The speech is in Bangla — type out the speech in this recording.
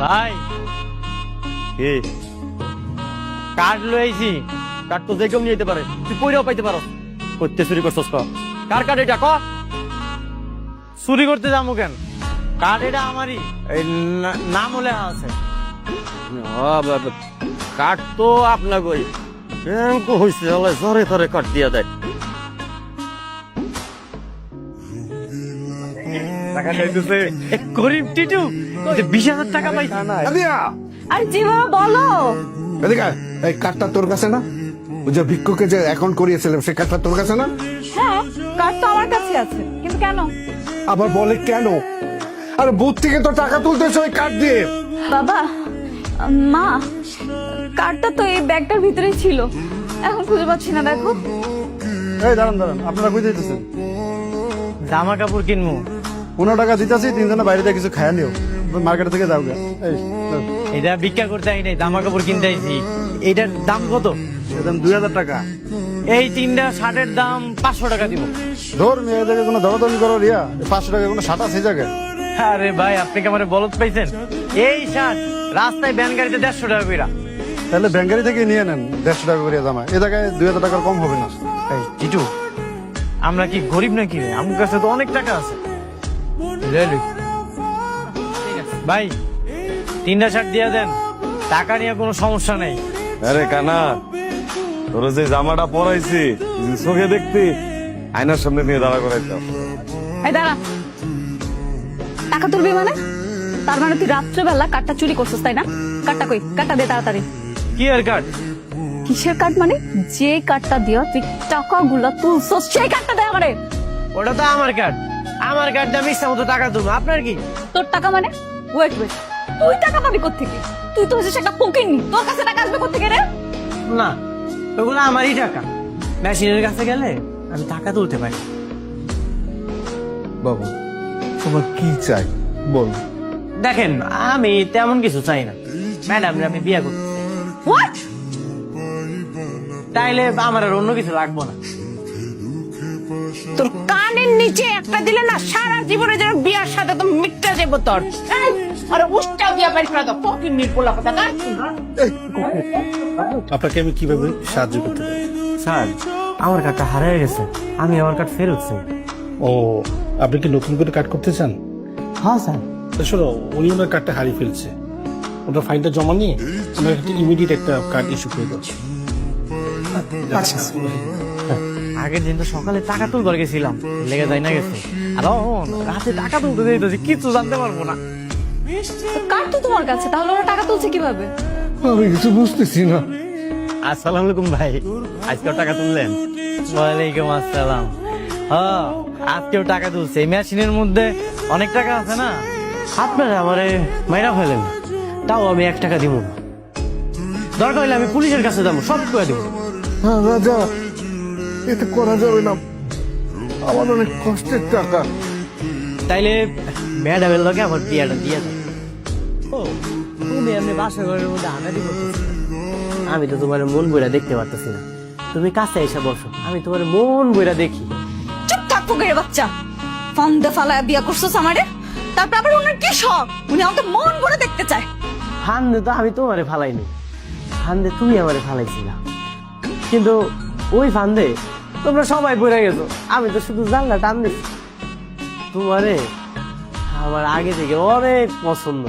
ভাই। কি? কার্ড লইছি কার্ড তো যে কেউ নিয়ে যেতে পারে তুই পয়রাও পাইতে পারো। করতে চুরি করছস ক? কার কার্ড এটা ক? চুরি করতে যাব কেন? কার্ড এটা আমারই। এই না- নাম হলে আছে। কাঠ তো ব্যাংক হয়েছে হলে জরে তরে কাট দিয়া দেয়। টাকা চাইতেছে। গরিব টিটু যে বিশ হাজার টাকা পাই। আদিয়া! জি বাবা বলো। এদিকে এই কার্ডটা তোর কাছে না? ওই যে ভিক্ষুকে যে অ্যাকাউন্ট করিয়েছিলাম সেই কার্ডটা তোর কাছে না? হ্যাঁ কার্ড তো আমার কাছে আছে কিন্তু কেন? আবার বলে কেন? আর বুথ থেকে তো টাকা তুলতেছে ওই কার্ড দিয়ে। বাবা মা কার্ডটা তো এই ব্যাগটার ভিতরেই ছিল। এখন খুঁজে পাচ্ছি না দেখো। এই দাঁড়ান দাঁড়ান আপনারা কই যাইতেছেন? জামা কাপড় কিনবো। পনেরো টাকা দিতেছি তিনজনে বাইরে থেকে কিছু খায় নিও। মার্কেট থেকে যাও এই এটা ভিক্ষা করতে আই নাই জামা কাপড় কিনতে আইছি। এইটার দাম কত? দাম দুই হাজার টাকা। এই তিনটা শার্টের দাম পাঁচশো টাকা দিব। ধর মেয়েদেরকে কোনো দরদমি করো রিয়া। পাঁচশো টাকা কোনো সাটা সেই জায়গায়? আরে ভাই আপনি কি আমার বলত পাইছেন? এই শার্ট রাস্তায় ব্যান গাড়িতে দেড়শো টাকা কইরা। তাহলে ব্যাঙ্গারি থেকে নিয়ে নেন দেড়শো টাকা করে জামা। এ জায়গায় দুই হাজার টাকার কম হবে না। এই টিটু আমরা কি গরিব নাকি রে? আমার কাছে তো অনেক টাকা আছে। ভাই তিনটা শার্ট দিয়ে দেন। টাকা নিয়ে কোনো সমস্যা নেই। আরে কানা তোর যে জামাটা পরাইছি চোখে দেখতি আয়নার সামনে নিয়ে দাঁড়া করাইতাম। এই দাঁড়া। টাকা তুলবি মানে? তার মানে তুই রাত্রেবেলা কার্ডটা চুরি করছিস তাই না? কার্ডটা কই? কার্ডটা দে তাড়াতাড়ি। কি আর কার্ড কিসের কার্ড মানে? যে কার্ডটা দিয়া তুই টাকাগুলো তুলছস সেই কার্ডটা দে আমারে। ওটা তো আমার কার্ড আমার আমি ইচ্ছা মতো টাকা তুলবো। আপনার কি? তোর টাকা মানে? ওয়েট ওয়েট তুই টাকা পাবি কোত্থেকে? তুই তো হচ্ছিস একটা ফকিরনি তোর কাছে টাকা আসবে কোত্থেকে রে? না ওগুলো আমারই টাকা। মেশিনের কাছে গেলে আমি টাকা তুলতে পারি। বাবু তোমার কি চাই? বল। দেখেন আমি তেমন কিছু চাই না। ম্যাডাম আমি বিয়ে করতে। হোয়াট তাইলে আমার আর অন্য কিছু লাগবো না। তোর কানের নিচে একটা দিলে না সারা জীবনে যেন বিয়ার সাথে তো মিটটা যাব তোর। আরে উষ্টা দিয়া নির্পলা কথা আপনাকে আমি কীভাবে সাহায্য করতে পারি? স্যার আমার কার্ডটা হারিয়ে গেছে আমি আমার কার্ড ফেরত চাই। ও আপনি কি নতুন করে কাট করতে চান? হ্যাঁ স্যার। তা শোনো উনি ওনার কার্ডটা হারিয়ে ফেলছে। ওটা ফাইনটা জমা নিয়ে ওনার একটা ইমিডিয়েট একটা কার্ড ইস্যু করে দাও আচ্ছা আগের দিন তো সকালে টাকা তুলবার গেছিলাম লেগে যাই না গেছে। আর রাতে টাকা তুলতে যাইতেছি কিছু জানতে পারব না। কার্ড তো তোমার কাছে? তাহলে ওরা টাকা তুলছে কীভাবে? আমি কিছু বুঝতেছি না। আসসালামু আলাইকুম ভাই আজকেও টাকা তুললেন? ওয়ালাইকুম আসসালাম। হ্যাঁ আজকেও টাকা তুলছে। এই মেশিনের মধ্যে অনেক টাকা আছে না? আপনারা আমারে মাইরা ফেলেন। তাও আমি এক টাকা দিব দরকার হলে আমি পুলিশের কাছে যাব সব করে দেবো হ্যাঁ রাজা এতে করা যাবে না। আমার অনেক কষ্টের টাকা। তাইলে ম্যাডামের লগে আমার বিয়াটা দিয়ে দাও। ও তুমি এমনি বাসা ঘরের মধ্যে করতেছি আমি তো তোমার মন বইরা দেখতে পারতেছি না। তুমি কাছে এসে বসো আমি তোমার মন বইরা দেখি। চুপ থাক ফকিরের বাচ্চা। ফান্দে ফালায় বিয়া করছস আমারে? তারপর আবার ওনার কি শখ? উনি আমাকে মন ভরে দেখতে চায়। ফান্দে তো আমি তোমারে ফালাইনি। ফান্দে তুমি আমারে ফালাইছিলা। কিন্তু ওই ফান্দে তোমরা সবাই পড়ে গেছো। আমি তো শুধু জানলা টান দিচ্ছি তোমারে আমার আগে থেকে অনেক পছন্দ।